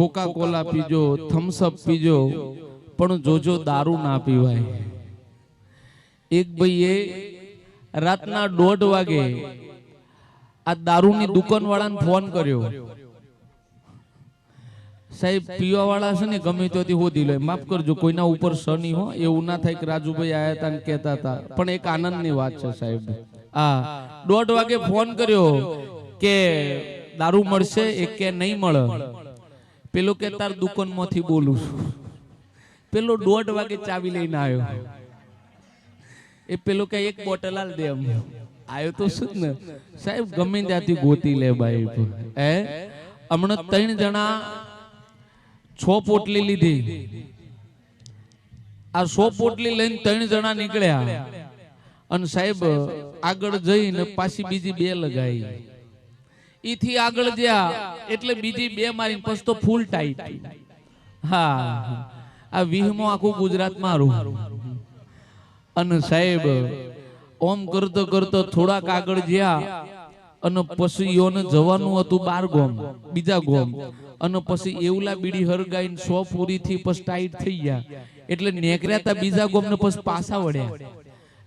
Coca Cola પીજો Thums Up પીજો પણ જોજો દારૂ ના પીવાય. એક ભાઈએ રાતના દોઢ વાગે આ દારૂની દુકાન વાળાને ફોન કર્યો. સાહેબ પીવા વાળા છે ને ગમે ત્યાંથી હોધી લે. માફ કરજો કોઈના ઉપર શનિ હો. એવું ના થાય કે રાજુભાઈ આયા હતા ને કહેતા હતા પણ એક આનંદની વાત છે સાહેબ. આ દોઢ વાગે ફોન કર્યો કે દારૂ મળશે એક કે નહીં મળે. પેલો કે તાર દુકાનમાંથી બોલું છું. પેલો દોઢ વાગે ચાવી લઈને આવ્યો. એ પેલો કે એક બોટલ આલ દે એમ. આવ્યો તો શું ને? સાહેબ, ગમે ત્યાંથી ગોતી લે ભાઈ હે? હમણાં ત્રણ જણા છ પોટલી લીધી. આ સો પોટલી લઈને ત્રણ જણા નીકળ્યા. અને સાહેબ, આગળ જઈને પાછી બીજી બે લગાઈ. ઈથી આગળ જ્યા એટલે બીજી બે મારી પછી તો ફૂલ ટાઈટ હા. આ વિહમો આખું ગુજરાત રૂ. અને સાહેબ, ઓમ કરતો કરતો થોડાક આગળ જ્યા અને પછી યોને જવાનું હતું બાર ગોમ, બીજા ગોમ. અને પછી એવલા બીડી હરગાઈને સો પૂરી થી પછી ટાઈટ થઈ ગયા. એટલે નેકર્યા તા બીજા ગોમ ને પછી પાછા વળ્યા.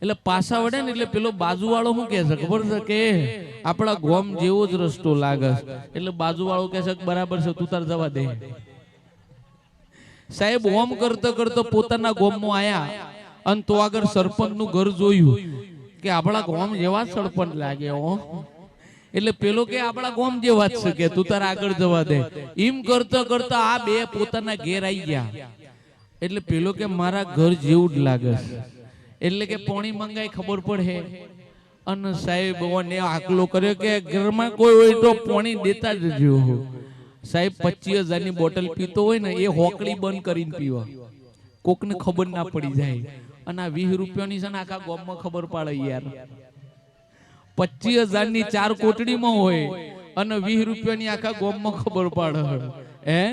એટલે પાછા વળ્યા ને એટલે પેલો બાજુ વાળો શું કે છે? ખબર છે કે આપણા ગોમ જેવો જ રસ્તો લાગે એટલે બાજુ વાળો કે છે બરાબર છે તું તાર જવા દે. સાહેબ ઓમ કરતો કરતો પોતાના ગોમમાં આયા. અને તો આગળ સરપંચનું ઘર જોયું કે આપણા ગોમ જેવા સરપંચ લાગે હો. એટલે પેલો કે આપણા ગોમ જેવા જ છે કે તું તારા આગળ જવા દે. એમ કરતા કરતા આ બે પોતાના ઘેર આવી ગયા. એટલે પેલો કે મારા ઘર જેવું જ લાગે એટલે કે પોણી મંગાઈ ખબર પડે. અને સાહેબ આકલો કર્યો કે ઘરમાં કોઈ હોય તો પાણી દેતા જ સાહેબ, પચીસ હજારની બોટલ પીતો હોય ને, એ હોકડી બંધ કરીને પીવા. કોકને ખબર ના પડી જાય. અને આ વીસ રૂપિયાની છે ને આખા ગોમમાં ખબર પડે યાર. પચીસ હજારની ચાર કોટડીમાં હોય અને વીસ રૂપિયાની આખા ગોમમાં ખબર પડે. હે?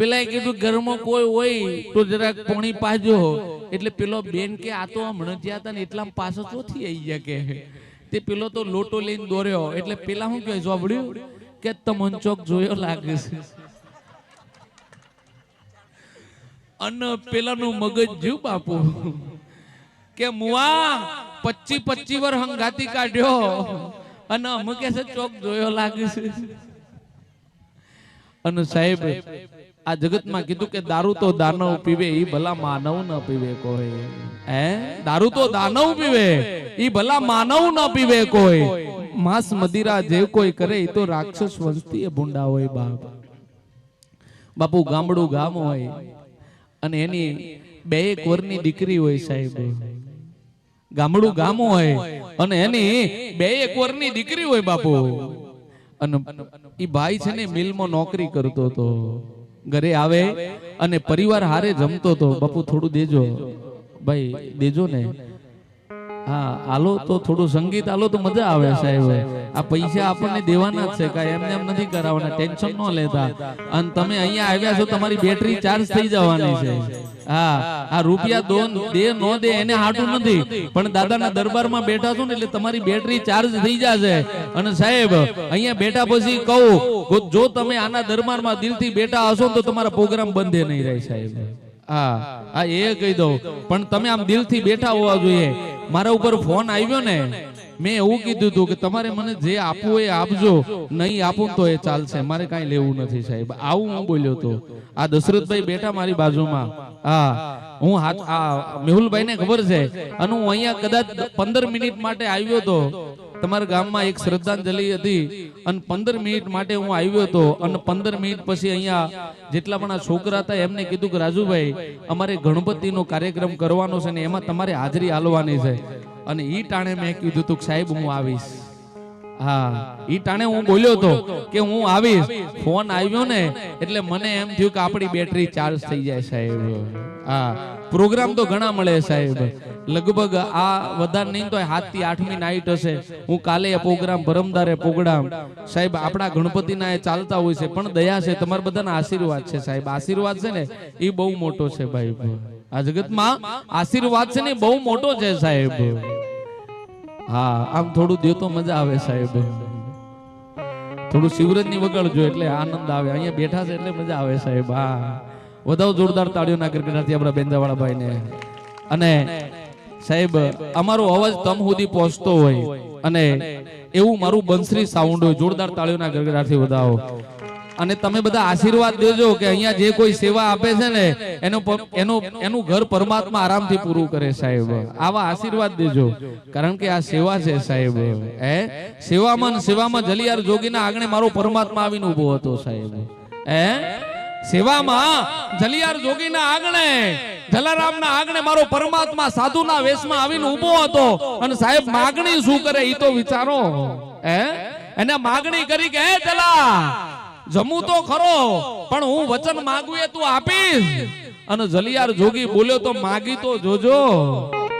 પેલા કીધું, ઘરમાં કોઈ હોય તો જરાક પોણી પાજો. એટલે પેલો બેન કે, આ તો હમણાં જ્યાં હતા ને એટલા પાછો ચોથી આવી ગયા કે. તે પેલો તો લોટો લઈને દોર્યો. એટલે પેલા શું કહે જોબડ્યું કે, તમન ચોક જોયો લાગે છે. અને પેલાનું મગજ જીવ બાપુ. કે મુવા પચ્ચી પચ્ચી વર હંગાતી કાઢ્યો. અને અમે કે ચોક જોયો લાગે છે. અને સાહેબ, આ જગતમાં કીધું કે દારૂ તો દાનવ પીવે, ઈ ભલા માનવ ન પીવે કોઈ. હે? દારૂ તો દાનવ પીવે, ઈ ભલા માનવ ન પીવે કોઈ. માંસ મદિરા જે કોઈ કરે એ તો રાક્ષસ વંશથી ભૂંડા હોય બાપ. બાપુ ગામડું ગામ હોય, અને એની બે એક વરની દીકરી હોય સાહેબ. ગામડું ગામ હોય, અને એની બે એક વરની દીકરી હોય બાપુ. ઈ ભાઈ છે ને મિલમાં નોકરી કરતો હતો. ઘરે આવે અને પરિવાર હારે જમતો હતો. બાપુ થોડું દેજો. ભાઈ, દેજો ને. હા, આલો તો થોડું સંગીત, આલો તો મજા આવે સાહેબ. આ પૈસા આપણને દેવાના જ છે, કાંઈ એમને એમ નથી કરાવવાના, ટેન્શન ન લેતા. અને તમે અહીંયા આવ્યા છો, તમારી બેટરી ચાર્જ થઈ જવાની છે. હા, આ રૂપિયા દોન, દે, નો દે, એને હાટું નથી. પણ દાદાના દરબારમાં બેઠા છો ને એટલે તમારી બેટરી ચાર્જ થઈ જશે. અને સાહેબ, અહીંયા બેઠા પછી કહું જો તમે આના દરબારમાં દિલથી બેઠા હશો તો તમારા પ્રોગ્રામ બંધે નહીં રહે સાહેબ. હા હા, એ કહી દઉં. પણ તમે આમ દિલથી બેઠા હોવા જોઈએ. મારા ઉપર ફોન આવ્યો ને, મેં એવું કીધું હતું કે તમારે મને જે આપવું એ આપજો, નહીં આપું તો એ ચાલશે. મારે કાંઈ લેવું નથી સાહેબ. આવું હું બોલ્યો તો. આ દશરથભાઈ બેઠા મારી બાજુમાં. હા, હું હાથ, આ મેહુલભાઈ ને ખબર છે. અને હું અહીંયા કદાચ પંદર મિનિટ માટે આવ્યો તો તમારા ગામમાં એક શ્રદ્ધાંજલિ હતી અને પંદર મિનિટ માટે હું આવ્યો હતો. અને પંદર મિનિટ પછી અહીંયા જેટલા પણ આ છોકરા હતા, એમને કીધું કે, રાજુભાઈ, અમારે ગણપતિનો કાર્યક્રમ કરવાનો છે ને એમાં તમારે હાજરી હાલવાની છે. અને ઈ ટાણે મેં કીધું હતું સાહેબ, હું આવીશ. હા, ઈ ટાણે હું બોલ્યો હતો કે, હું આવીશ. ફોન આવ્યો ને, એટલે મને એમ થયું કે, આપણી બેટરી ચાર્જ થઈ જાય, સાહેબ. હા, પ્રોગ્રામ તો ઘણા મળે, સાહેબ. લગભગ આ વધારે નહીં તો હાથથી આઠમી નાઈટ હશે. હું કાલે એ પ્રોગ્રામ ભરમદારે પોગડામ. સાહેબ, આપણા ગણપતિના એ ચાલતા હોય છે, પણ દયા છે, તમારા બધાના આશીર્વાદ છે, સાહેબ. આશીર્વાદ છે ને, એ બહુ મોટો છે ભાઈ. આ જગતમાં આશીર્વાદ છે ને બહુ મોટો છે, સાહેબ. હા, આમ થોડું દે તો મજા આવે, સાહેબ. થોડું શિવરજની વગાડજો એટલે આનંદ આવે. અહીંયા બેઠા છે એટલે મજા આવે, સાહેબ. હા. વધાવ જોરદાર તાળીઓના ક્રિકેટરથી આપણા બેંજાવાળા ભાઈને. અને સાહેબ, અમારો અવાજ તમ સુધી પહોંચતો હોય અને એવું મારું બંસરી સાઉન્ડ હોય. જોરદાર તાળીઓના ગરગડાથી વધાવો. અને તમે બધા આશીર્વાદ દેજો કે અહીંયા જે કોઈ સેવા આપે છે ને, એનો એનો, એનું ઘર પરમાત્મા આરામથી પૂરું કરે સાહેબ. આવા આશીર્વાદ દેજો. કારણ કે આ સેવા છે સાહેબ. હે? સેવામાં સેવામાં જલિયાર જોગીના આંગણે મારો પરમાત્મા આવીને ઊભો હતો સાહેબ. હે? સેવામાં જલિયાર જોગીના આંગણે જલારામના આંગણે મારો પરમાત્મા સાધુના વેશમાં આવીને ઊભો હતો. અને સાહેબ માગણી શું કરે એ તો વિચારો. હે? એને માગણી કરી કે હે જલા જમું તો ખરો પણ હું વચન માગું એ તું આપીશ. અને જલિયાર જોગી બોલ્યો તો માગી તો જોજો.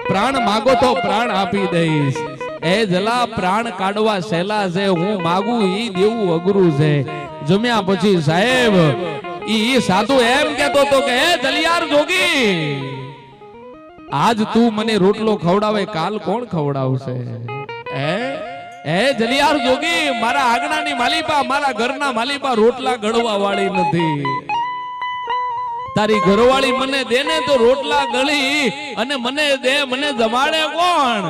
પ્રાણ માગો તો પ્રાણ આપી દઈશ. એ જલા પ્રાણ કાઢવા સહેલા છે. હું માગું ઈ દેવું અઘરું છે. જમ્યા પછી સાહેબ ઈ સાધુ એમ કેતો તો કે, હે જોગી, આજ તું મને રોટલો ખવડાવે, કાલ કોણ ખવડાવશે? હે? જલિયાર જોગી, મારા આંગણાની માલિપા, મારા ઘરના માલિપા રોટલા ગળવા વાળી નથી. તારી ઘરવાળી મને દે ને તો રોટલા ગળી અને મને દે, મને જમાડે કોણ?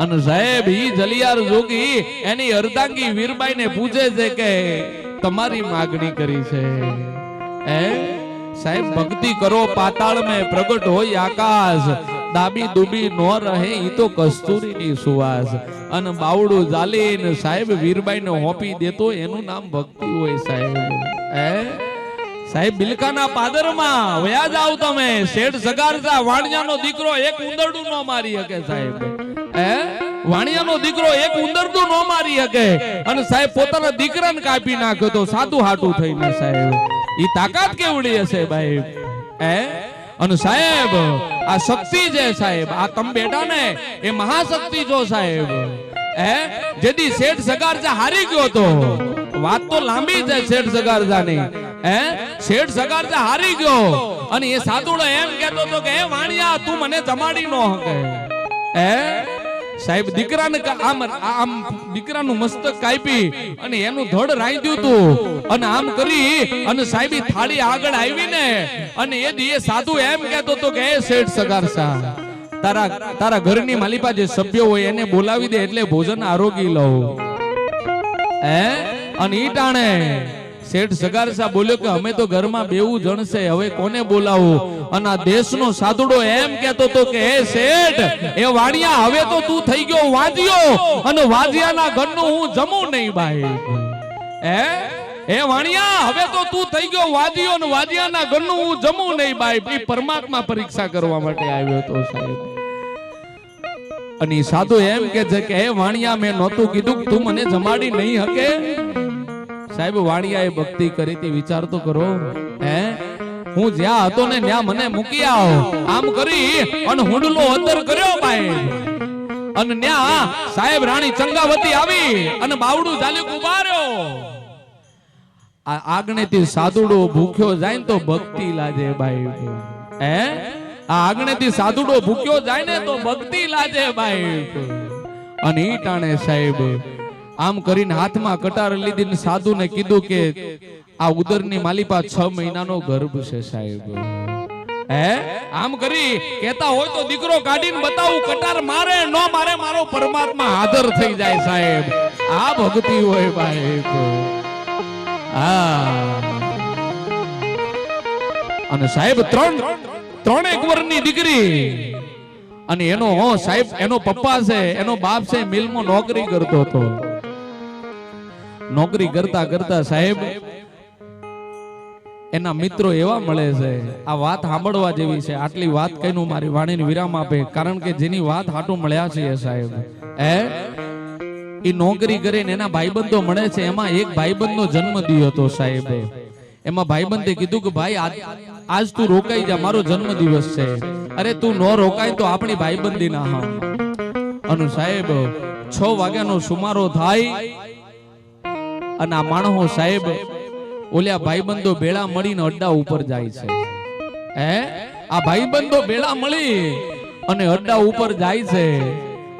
અને સાહેબ, ઈ જલિયાર જોગી એની અર્ધાંગી વીરબાઈ ને પૂછે છે કે તમારી માગણી કરી છે. એ સાહેબ, ભક્તિ કરો પાતાળ મેં પ્રગટ હોય આકાશ. દાબી દુબી ન રહે, ઈ તો કસ્તુરીની સુવાસ. અને બાવડું જાલીને સાહેબ વીરબાઈ ને હોપી દેતો એનું નામ ભક્તિ હોય, સાહેબ. એ સાહેબ, બિલકાના પાદરમાં વયા જાવ તમે. શેઠ સગારતા, વાણિયાનો દીકરો એક ઉંદરડું ન મારી શકે, સાહેબ. હે વાણિયાનો દીકરો એક ઉંદરડું નો મારી શકે. અને સાહેબ પોતાના દીકરાને કાપી નાખ્યો તો સાદું હાટું થઈને સાહેબ. ઈ તાકાત કેવડી હશે ભાઈ હે? અને સાહેબ, આ શક્તિ છે સાહેબ, આ તમ બેટા ને, એ મહાશક્તિ છો સાહેબ. હે? જેથી શેઠ સગારજા હારી ગયો તો. વાત તો લાંબી છે શેઠ સગારજાની. હે? શેઠ સગારજા હારી ગયો. અને એ સાધુડો એમ કહેતો તો કે, હે વાણિયા, તું મને જમાડી નો હકે હે? સાહેબ દીકરાને આમ આમ દીકરાનું મસ્તક કાપી અને એનું ધડ રાંધ્યું હતું અને આમ કરી અને સાહેબી થાળી આગળ આવી ને અને એ દી એ સાધુ એમ કહેતો તો કે એ શેઠ સગારસા તારા તારા ઘરની માલિપા જે સભ્યો હોય એને બોલાવી દે એટલે ભોજન આરોગી લઉં. હે? અને ઈ ટાણે શેઠ સગારસા બોલ્યો કે અમે તો ઘરમાં બેવું જણ હવે કોને બોલાવો? અને આ દેશનો સાધુડો એમ કહેતો તો કે, હે શેઠ, એ વાણિયા, હવે તો તું થઈ ગયો વાજ્યો અને વાજિયાના ઘરનું હું જમું નહીં ભાઈ હે? એ વાણિયા, હવે તો તું થઈ ગયો વાજ્યો અને વાજિયાના ઘરનું હું જમું નહીં ભાઈ એ પરમાત્મા પરીક્ષા કરવા માટે આવ્યો તો સાહેબ. અને સાધુ એમ કે છે કે, હે વાણિયા, મેં નહોતું કીધું તું મને જમાડી નહીં હકે સાહેબ, વાણિયાએ ભક્તિ કરી હતી, વિચાર તો કરો. હે? હું જ્યાં હતો ને ત્યાં મને મૂકી આવો. આમ કરી અને હુંડલો અંદર કર્યો ભાઈ. અને ત્યાં સાહેબ રાણી ચંગાવતી આવી અને બાવડું ચાલ્યું ઉભાર્યો. આ આગણેથી સાધુડો ભૂખ્યો જાય ને તો ભક્તિ લાજે ભાઈ. હે? આ આગણેથી સાધુડો ભૂખ્યો જાય ને તો ભક્તિ લાજે ભાઈ. અને ટાણે સાહેબ આમ કરીને હાથમાં કટાર લીધી ને સાધુને કીધું કે, આ ઉદરની માલિપા છ મહિનાનો ગર્ભ છે સાહેબ. હે? આમ કરી? કેતા હોય તો દીકરો કાઢીને બતાવું, કટાર મારે, ન મારે, મારો પરમાત્મા હાજર થઈ જાય સાહેબ. આ ભક્તિ હોય ભાઈ. હા. અને સાહેબ ત્રણ, ત્રણેક વર્ષની દીકરી. અને એનો સાહેબ, એનો પપ્પા છે, એનો બાપ છે, મિલમાં નોકરી કરતો હતો. નોકરી કરતા કરતા સાહેબ, એના મિત્રો એવા મળે છે, આ વાત સાંભળવા જેવી છે. આટલી વાત કઈનું મારી વાણીને વિરામ આપે, કારણ કે જેની વાત હાટું મળ્યા છે સાહેબ. એ નોકરી કરીને એના ભાઈબંધો મળે છે, એમાં એક ભાઈબંધનો જન્મ દિયો હતો સાહેબ. એમાં ભાઈબંધે કીધું કે ભાઈ, આજ તું રોકાઈ જા, મારો જન્મ દિવસ છે. અરે, તું નો રોકાય તો આપણી ભાઈબંધી ના હા અને સાહેબ, છ વાગ્યાનો સુમારો થાય અને આ માણહો સાહેબ ઓલ્યા ભાઈબંધો ભેળા મળીને અડ્ડા ઉપર જાય છે. હે? આ ભાઈબંધો ભેળા મળી અને અડ્ડા ઉપર જાય છે.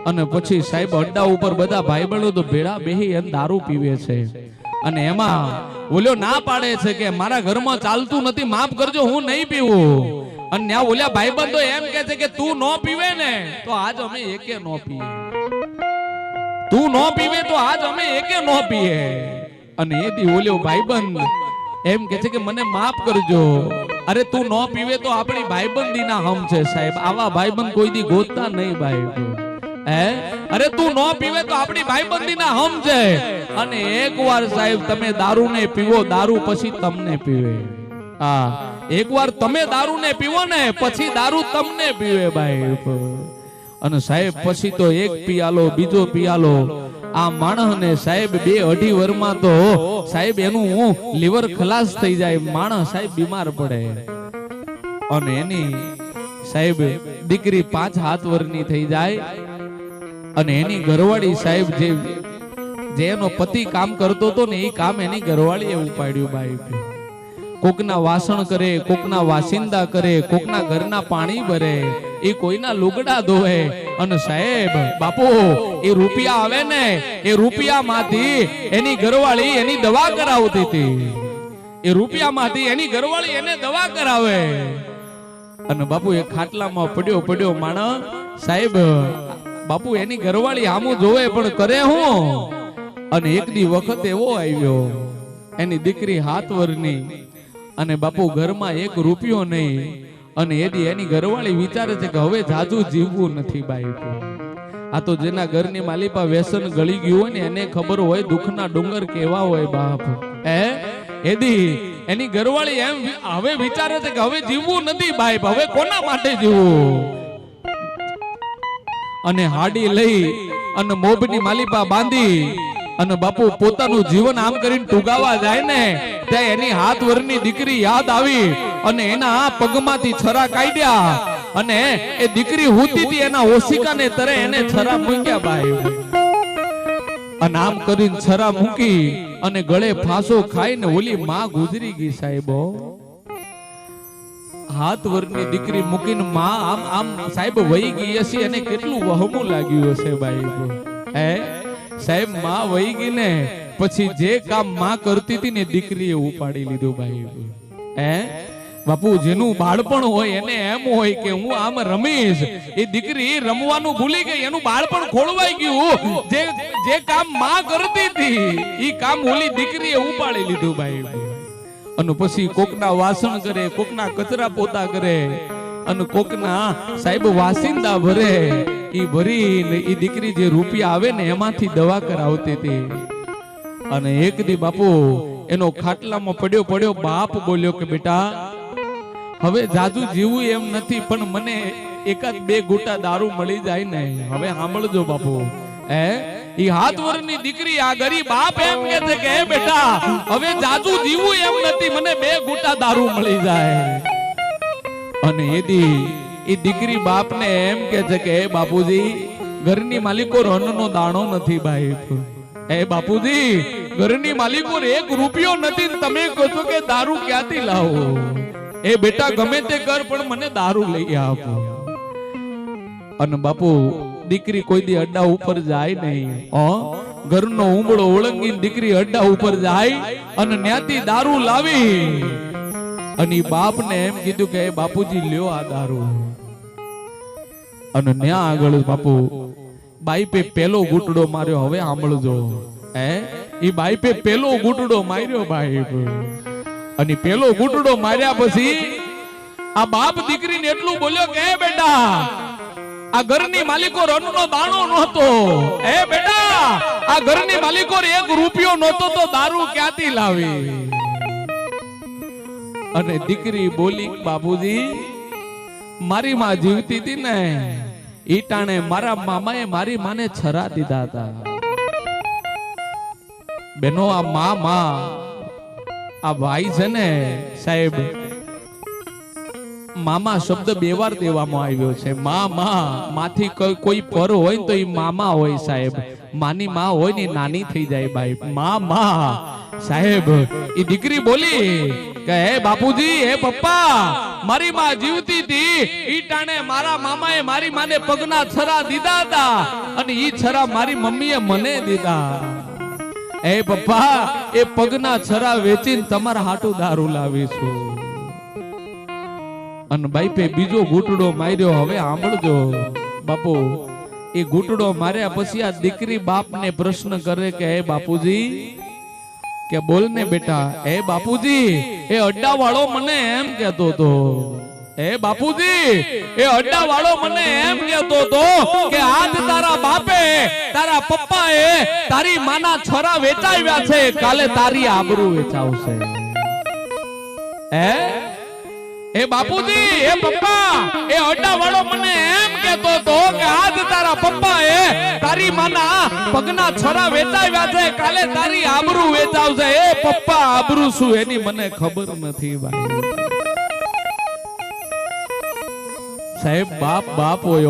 અને પછી સાહેબ અડ્ડા ઉપર બધા ભાઈબંધો તો ભેળા બેહી અને દારૂ પીવે છે. અને એમાં ઓલ્યો ના પાડે છે કે મારા ઘરમાં ચાલતું નથી, માફ કરજો, હું નહીં પીવું. અને ત્યાં ઓલ્યા ભાઈબંધો એમ કે છે કે તું ન પીવે ને, તો આજ અમે એકે ન પીએ. તું ન પીવે તો આજ અમે એકે ન પીએ. અને એ દી ઓલ્યો ભાઈબંધ એમ કે છે કે મને માફ કરજો. અરે, તું ન પીવે તો આપણી ભાઈબંધીના હમ છે, સાહેબ. આવા ભાઈબંધ કોઈ દી ગોતતા નહીં ભાઈ. અરે, તું ન પીવે તો આપણી ભાઈબંધીના હમ છે. અને એકવાર, સાહેબ, તમે દારૂ ને પીવો, દારૂ પછી તમને પીવે. હા, એકવાર તમે દારૂ ને પીવો ને, પછી દારૂ તમને પીવે ભાઈ અને સાહેબ, પછી તો એક પિયાલો, બીજો પિયાલો આ માણસ ને સાહેબ બે અઢી વરમાં તો સાહેબ એનું લીવર ખલાસ થઈ જાય, માણસ સાહેબ બીમાર પડે. અને એની સાહેબ દીકરી પાંચ હાથ વરની થઈ જાય. અને એની ઘરવાળી સાહેબ જે જે એનો પતિ કામ કરતો હતો ને એ કામ એની ઘરવાળીએ ઉપાડ્યું ભાઈ કોકના વાસણ કરે, કોકના વાસિંદા કરે, કોકના ઘરના પાણી ભરે, એ કોઈના લુગડા ધોવે. અને સાહેબ, બાપુ, એ રૂપિયા આવે ને, એ રૂપિયામાંથી એની ઘરવાળી એની દવા કરાવતી હતી. એ રૂપિયામાંથી એની ઘરવાળી એને દવા કરાવે. અને બાપુ, એ ખાટલામાં પડ્યો પડ્યો માણસ, સાહેબ, બાપુ, એની ઘરવાળી આમું જોવે પણ કરે હું. અને એક દી વખત એવો આવ્યો. એની દીકરી હાથ વરની અને બાપુ ઘરમાં એક રૂપિયો નહીં. અને એની એની ઘરવાળી વિચારે છે કે હવે જાજુ જીવવું નથી બાઈ આ તો જેના ઘરની માલિપા વ્યસન ગળી ગયું હોય ને, એને ખબર હોય દુઃખના ડુંગર કેવા હોય બાપ. હે? એદી, એની ઘરવાળી એમ હવે વિચારે છે કે હવે જીવવું નથી બાઈ હવે કોના માટે જીવવું? અને હાડી લઈ અને મોભની માલિપા બાંધી અને બાપુ પોતાનું જીવન આમ કરીને ટુગાવા જાય ને, ત્યાં એની હાથ વરની દીકરી યાદ આવી અને એના પગમાંથી છરા કાઢ્યા અને એ દીકરી હોતી હતી, એના ઓશિકાને તરે એને છરા મૂક્યા ભાઈ અને આમ કરીને છરા મૂકી અને ગળે ફાંસો ખાઈને ઓલી માં ગુજરી ગઈ સાહેબો. હાથ વરની દીકરી મૂકીને માં આમ આમ સાહેબ વહી ગઈ હશે અને કેટલું વહમું લાગ્યું હશે ભાઈ હે? સાહેબમાં વહી ગઈ ને પછી જે કામમાં કરતી હતી ને દીકરીએ ઉપાડી લીધું ભાઈ. હે? બાપુ જેનું બાળપણ હોય એને એમ હોય કે હું આમ રમીશ. એ દીકરી રમવાનું ભૂલી ગઈ એનું બાળપણ ખોળવાઈ ગયું. જે જે કામમાં કરતી હતી એ કામ ઓલી દીકરીએ ઉપાડી લીધું ભાઈ. અને પછી કોકના વાસણ કરે કોકના કચરા પોતા કરે અને કોકના, સાહેબ, વાસિંદા ભરે, ઈ ભરીને ઈ દીકરી જે રૂપિયા આવે ને એમાંથી દવા કરાવતી હતી. અને એક દી બાપુ, એનો ખાટલામાં પડ્યો પડ્યો, બાપ બોલ્યો કે, બેટા, હવે જાજુ જીવું એમ નથી, પણ મને એકાદ બે ગોટા દારૂ મળી જાય ને. હવે સાંભળજો બાપુ. હે? ઈ હાથ વરની દીકરી આ ગરીબ બાપ એમ કે છે કે, હે બેટા, હવે જાજુ જીવું એમ નથી, મને બે ગોટા દારૂ મળી જાય. અને એદી એ દીકરી બાપને એમ કે છે કે બાપુજી, ઘરની માલિકો રનનો દાણો નથી ભાઈ. એ બાપુજી, ઘરની માલિકો એક રૂપિયો નથી તમે કહો છો કે દારૂ ક્યાંથી લાવો? એ બેટા, ગમે તે કર, પણ મને દારૂ લઈ આપો. અને બાપુ, દીકરી કોઈ દી અડ્ડા ઉપર જાય નહીં. હો, ઘરનો ઉંબળો ઓળંગીને દીકરી અડ્ડા ઉપર જાય અને ન્યાતી દારૂ લાવી. અને બાપ બાપને એમ કીધું કે બાપુજી, લ્યો આ દારૂ. અને ન્યા આગળ બાપુ, બાઈપે પેલો ઘૂંટડો માર્યો, હવે સાંભળજો. હે? એ બાઈપે પેલો ઘૂંટડો માર્યો બાઈ અને પેલો ઘૂંટડો માર્યા પછી, આ બાપ દીકરીને એટલું બોલ્યો કે બેટા, આ ઘરની માલિકો રનનો દાણો નહોતો. એ બેટા, આ ઘરની માલિકો એક રૂપિયો નહોતો તો દારૂ ક્યાંથી લાવી? અને દીકરી બોલી, બાબુજી, મારી માં જીવતી હતી ને ઈટાણે મારા મારા મામાએ મારી માને છરા દીધા હતા. બેનો, આ મા મા આ ભાઈ છે ને, સાહેબ, મામા શબ્દ બે વાર દેવામાં આવ્યો છે. મા મા માથી કોઈ પર હોય તો એ મામા હોય, સાહેબ. માની મા હોય ને નાની થઈ જાય, ભાઈ. મા મા સાહેબ એ દીકરી બોલી કે, હે બાપુજી, હે પપ્પા, મારી માં જીવતી હતી ઈ ટાણે મારા મામાએ મારી માને પગના છરા દીધા હતા અને ઈ છરા મારી મમ્મીએ મને દીધા. હે પપ્પા, એ પગના છરા વેચીને તમારા હાટુ દારૂ લાવીશું. અને બાઈપે બીજો ઘૂંટડો માર્યો, હવે સાંભળજો, બાપુ. એ ઘૂંટડો માર્યા પછી આ દીકરી બાપને પ્રશ્ન કરે કે, હે બાપુજી કે બોલ ને બેટા એ બાપુજી એ અડ્ડા વાળો મને એમ કેતો હતો. એ બાપુજી એ અડ્ડા વાળો મને એમ કેતો હતો કે આજ તારા બાપે તારા પપ્પાએ તારી માના છોરા વેચાવ્યા છે કાલે તારી આબરૂ વેચાવશે. હે? એ બાપુજી એ પપ્પા એ અડ્ડા વાળો મને એમ કેતો હતો કે આજ તારા પપ્પા એ તારી માના પગના છોરા વેચાવ્યા છે. કાલે તારી આબરૂ વેચાવશે. એ પપ્પા, આબરૂ શું? એની મને ખબર નથી ભાઈ. સાહેબ, બાપ બાપ હોય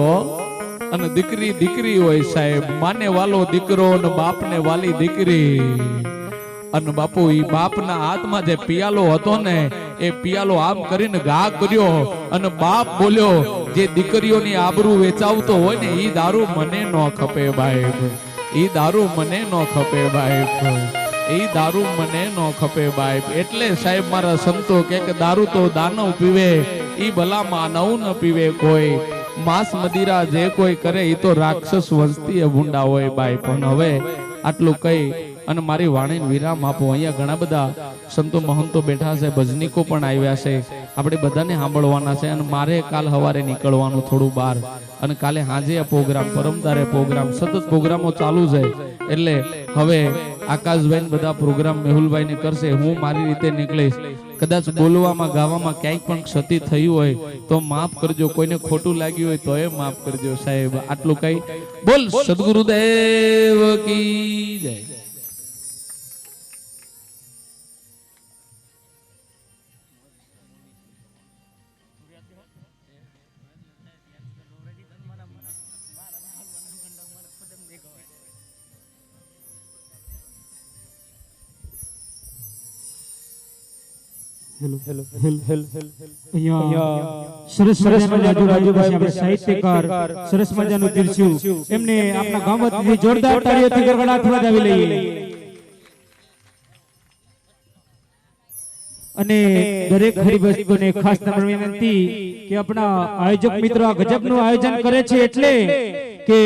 અને દીકરી દીકરી હોય સાહેબ. માને વાલો દીકરો અને બાપને વાલી દીકરી. અને બાપુ, ઈ બાપના હાથમાં જે પિયાલો હતો ને, એ પિયાલો આમ કરીને ઘા કર્યો અને બાપ બોલ્યો, જે દીકરીઓની આબરૂ વેચાવતો હોય ને, ઈ દારૂ મને ન ખપે ભાઈ. ઈ દારૂ મને ન ખપે ભાઈ. ઈ દારૂ મને ન ખપે ભાઈ. એટલે સાહેબ મારા સંતો કે દારૂ તો દાનવ પીવે, ઈ ભલા માનવ ન પીવે કોઈ. માંસ મદિરા જે કોઈ કરે, ઈ તો રાક્ષસ વંશતીય ભૂંડા હોય ભાઈ. પણ હવે આટલું કઈ અને મારી વાણીને વિરામ આપો. અહીંયા ઘણા બધા સંતો મહંતો બેઠા છે, ભજનીકો પણ આવ્યા છે. આપણે બધાને સાંભળવાના છે અને મારે કાલ સવારે નીકળવાનું થોડું બહાર. અને કાલે હાજે આ પ્રોગ્રામ, પરમદારે પ્રોગ્રામ, સતત પ્રોગ્રામો ચાલુ છે. એટલે હવે આકાશભાઈ બધા પ્રોગ્રામ મેહુલભાઈ ને કરશે, હું મારી રીતે નીકળીશ. કદાચ બોલવામાં, ગાવામાં ક્યાંય પણ ક્ષતિ થઈ હોય તો માફ કરજો. કોઈને ખોટું લાગ્યું હોય તો એ માફ કરજો સાહેબ. આટલું કઈ બોલ, સદગુરુદેવ કી જય. અહીંયા સરસ મજાનું રાજુભાઈ આપણે સાહિત્યકાર સરસ મજાનું પીરસ્યું. એમને આપણા ગામ વતીથી જોરદાર તાળીઓથી ગરગડાટ વધાવી લઈએ. અને દરેક હરિભક્તોને ખાસ નમ્ર વિનંતી કે આપણા આયોજક મિત્રો આ ગજબનું આયોજન કરે છે એટલે કે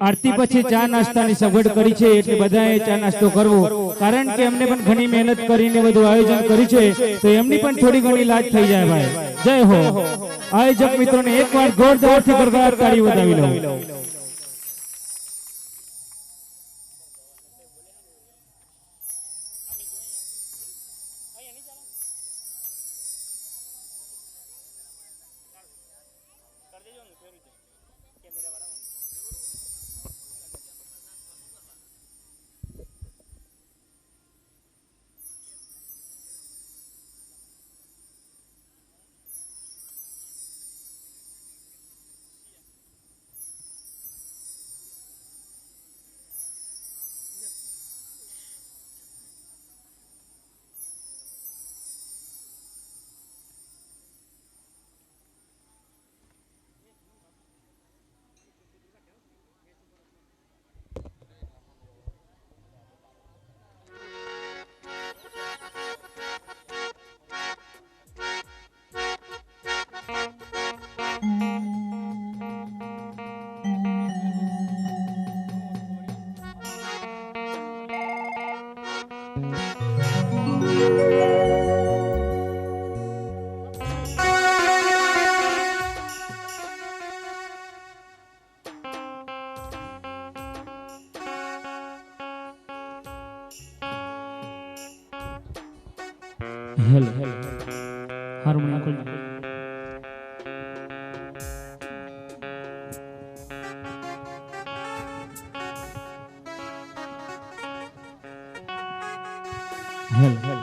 આરતી પછી ચા નાસ્તાની સગવડ કરી છે એટલે બધાએ ચા નાસ્તો કરવો. કારણ કે એમને પણ ઘણી મહેનત કરીને બધું આયોજન કર્યું છે. તો એમની પણ થોડી ઘણી લાજ થઈ જાય ભાઈ. જય હો. આયોજક મિત્રોને એકવાર જોરદારથી ગરગડાટ તાળી વધાવી લો હેલો hell. hell.